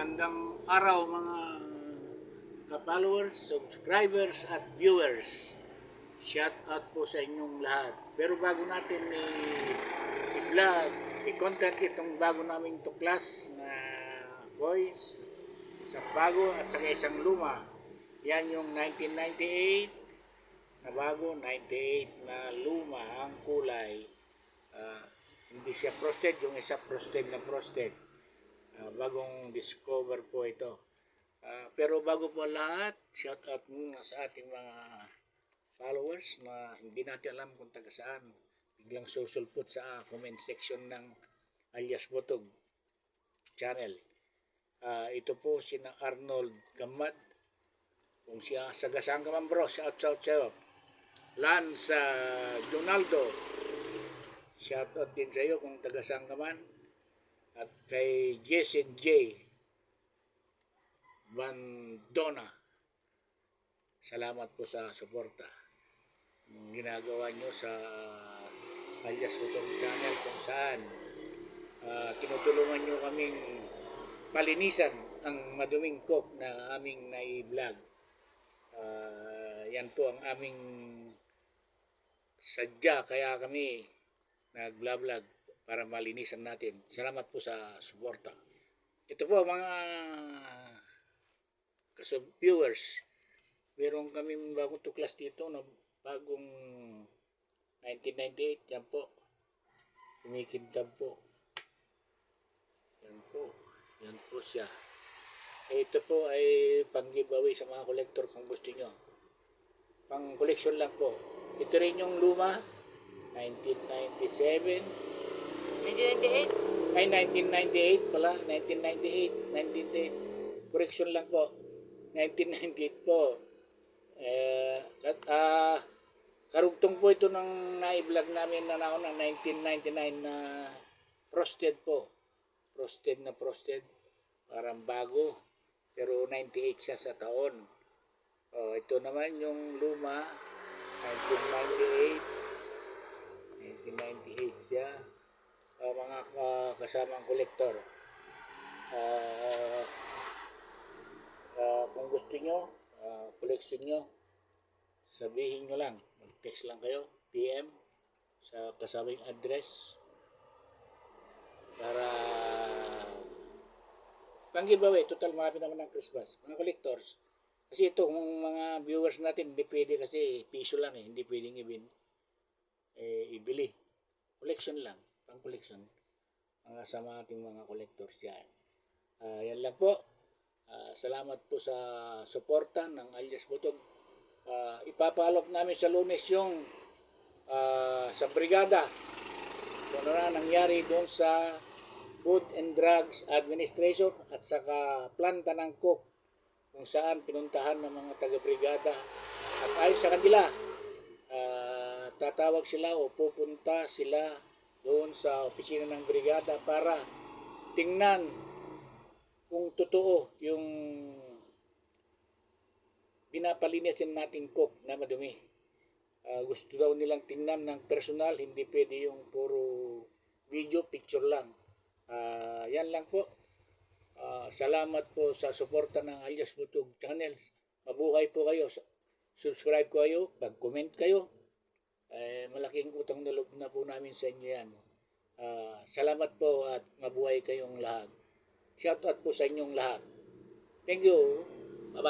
Magandang araw mga ka-followers, subscribers at viewers. Shout out po sa inyong lahat. Pero bago natin i-vlog, i-content itong bago naming tuklas na boys, isang bago at saka isang luma. Yan yung 1998 na bago, 98 na luma ang kulay. Ah, hindi siya frosted, yung isa frosted na frosted. Ah, bagong discover po ito. Ah, pero bago po lahat, shout out muna sa ating mga followers na hindi natin alam kung taga saan. Biglang susulpot sa comment section ng alias Botog channel. Ah, ito po si na Arnold Gamad. Kung siya sagasang ka man bro, shout out sa'yo. Lance ah, Donaldo, shout out din sa'yo kung taga saan ka man at kay Jason J. Bandona. Salamat po sa suporta. Ginagawa nyo sa alias Utong Channel kung saan ah, tinutulungan nyo kaming palinisan ang maduming cook na aming nai-vlog. Ah, yan po ang aming sadya kaya kami nag-vlog para malinisan natin. Salamat po sa suporta. Ito po mga kasub viewers. Meron kami bagong tuklas dito na bagong 1998. Yan po. Kumikintab po. Yan po. Yan po siya. Ito po ay pang giveaway sa mga kolektor kung gusto nyo. Pang collection lang po. Ito rin yung luma. 1997. 1998? Ay, 1998 pala. 1998. 1998. Correction lang po. 1998 po. Eh, at, ah, karugtong po ito ng na-vlog namin na naon ng 1999 na frosted po. Frosted na frosted. Parang bago. Pero 98 siya sa taon. Oh, ito naman yung luma. 1998. 1998 siya uh, mga uh, kasamang kolektor. Uh, uh, kung gusto nyo, uh, collection nyo, sabihin nyo lang. Mag-text lang kayo, PM, sa kasamang address para pang giveaway, total malapit naman ng Christmas. Mga collectors, kasi ito, kung mga viewers natin, hindi pwede kasi piso lang eh, hindi pwedeng ibin, eh, ibili. Collection lang pang collection mga sa mga ating mga collectors dyan. Ah, yan lang po. Ah, salamat po sa suporta ng alias Butog. Ah, ipapalok namin sa lunes yung ah, sa brigada. Kung ano na nangyari doon sa Food and Drugs Administration at saka planta ng cook kung saan pinuntahan ng mga taga-brigada. At ayon sa kanila, ah, tatawag sila o pupunta sila doon sa opisina ng brigada para tingnan kung totoo yung binapalinisin nating cook na madumi. Ah, gusto daw nilang tingnan ng personal, hindi pwede yung puro video, picture lang. Ah, yan lang po. Ah, salamat po sa suporta ng Alias Butog Channel. Mabuhay po kayo. Subscribe kayo, mag-comment kayo. Eh, malaking utang na loob na po namin sa inyo yan. Ah, salamat po at mabuhay kayong lahat. Shout out po sa inyong lahat. Thank you. Bye-bye.